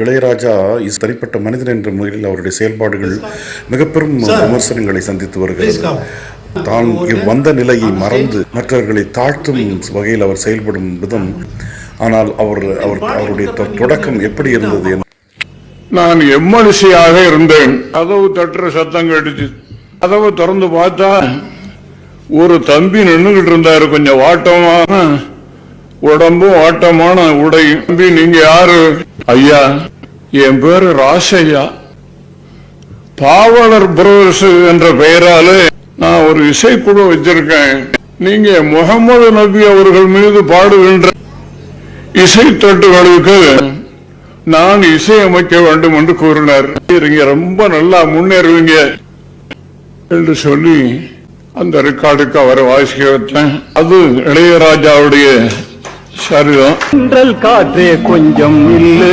Ilaiyaraaja is தனிப்பட்ட மனிதன் என்ற முறையில் அவருடைய செயல்பாடுகள் மிக பெரும் விமர்சனங்களை சந்தித்து வருகிறது. தான் வந்த நிலையை மறந்து மற்றவர்களை தாழ்த்தும் வகையில் அவர் செயல்படும் விதம். ஆனால் அவர் அவர் அவருடைய தொடக்கம் எப்படி இருந்தது என்று நான் எம்எல்சியாக இருந்தேன். கதவு தட்டுற சத்தம் கேட்டுச்சு. கதவு திறந்து பார்த்தா ஒரு தம்பி நின்னுகிட்டு இருந்தாரு. கொஞ்சம் வாட்டமான உடம்பும் வாட்டமான உடை. தம்பி நீங்க யாரு? ஐயா என் பேரு ராசையா. பாவலர் புரோஸ் என்ற பெயராலே நான் ஒரு இசைக்குழு வச்சிருக்கேன். நீங்க முகமது நபி அவர்கள் மீது பாடுகின்ற இசைத்தட்டுகளுக்கு நான் இசையமைக்க வேண்டும் என்று கூறினார். நீங்க ரொம்ப நல்லா முன்னேறுவீங்க என்று சொல்லி அந்த ரெக்கார்டுக்கு அவரை வாசிக்க வைத்தேன். அது இளையராஜாவுடைய சரிதம் காற்றே கொஞ்சம் இல்லை.